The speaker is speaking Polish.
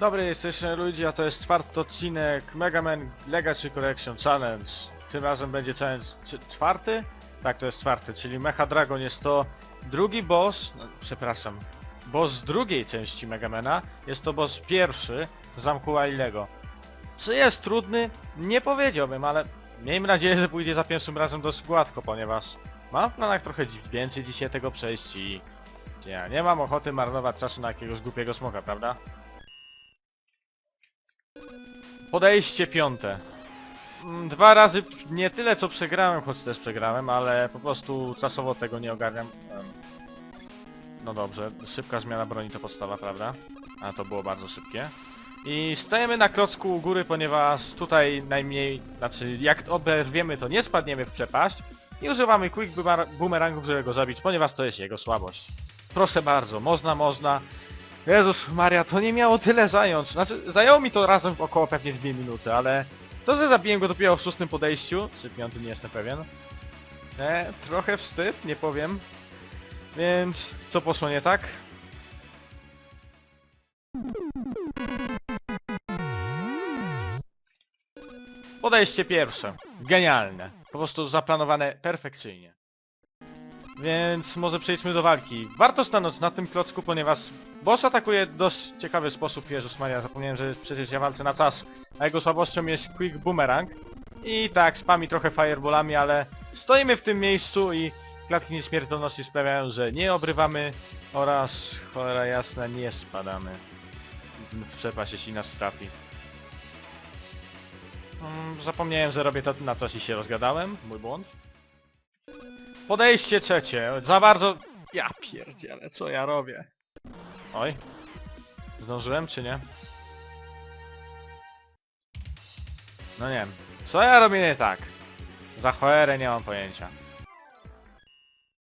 Dobry jesteście ludzie, a to jest czwarty odcinek Mega Man Legacy Collection Challenge. Tym razem będzie challenge czwarty? Tak, to jest czwarty, czyli Mecha Dragon jest to drugi boss, no, przepraszam, boss drugiej części Megamana. Jest to boss pierwszy w zamku Ailego. Czy jest trudny? Nie powiedziałbym, ale miejmy nadzieję, że pójdzie za pierwszym razem dość gładko, ponieważ mam w planach trochę więcej dzisiaj tego przejść i nie mam ochoty marnować czasu na jakiegoś głupiego smoka, prawda? Podejście piąte. Mm, Dwa razy nie tyle co przegrałem, choć też przegrałem, ale po prostu czasowo tego nie ogarniam. No dobrze, szybka zmiana broni to podstawa, prawda? A to było bardzo szybkie. I stajemy na klocku u góry, ponieważ tutaj najmniej, znaczy jak oberwiemy to nie spadniemy w przepaść i używamy quick boomer- boomerangu, żeby go zabić, ponieważ to jest jego słabość. Proszę bardzo, można, można. Jezus Maria, to nie miało tyle zająć. Znaczy, zajęło mi to razem około pewnie dwie minuty, ale to, że zabiłem go dopiero w szóstym podejściu, czy piątym, nie jestem pewien. E, trochę wstyd, nie powiem. Więc, co poszło nie tak? Podejście pierwsze. Genialne. Po prostu zaplanowane perfekcyjnie. Więc może przejdźmy do walki. Warto stanąć na tym klocku, ponieważ boss atakuje w dość ciekawy sposób. Jezus Maria, zapomniałem, że przecież ja walczę na czas. A jego słabością jest Quick Boomerang. I tak, spami trochę fireballami, ale stoimy w tym miejscu i klatki nieśmiertelności sprawiają, że nie obrywamy oraz, cholera jasna, nie spadamy w przepaść, jeśli nas trafi. Mm, Zapomniałem, że robię to na coś i się rozgadałem. Mój błąd. Podejście trzecie. Za bardzo... Ja pierdzielę, co ja robię? Oj. Zdążyłem, czy nie? No nie wiem. Co ja robię nie tak? Za cholerę nie mam pojęcia.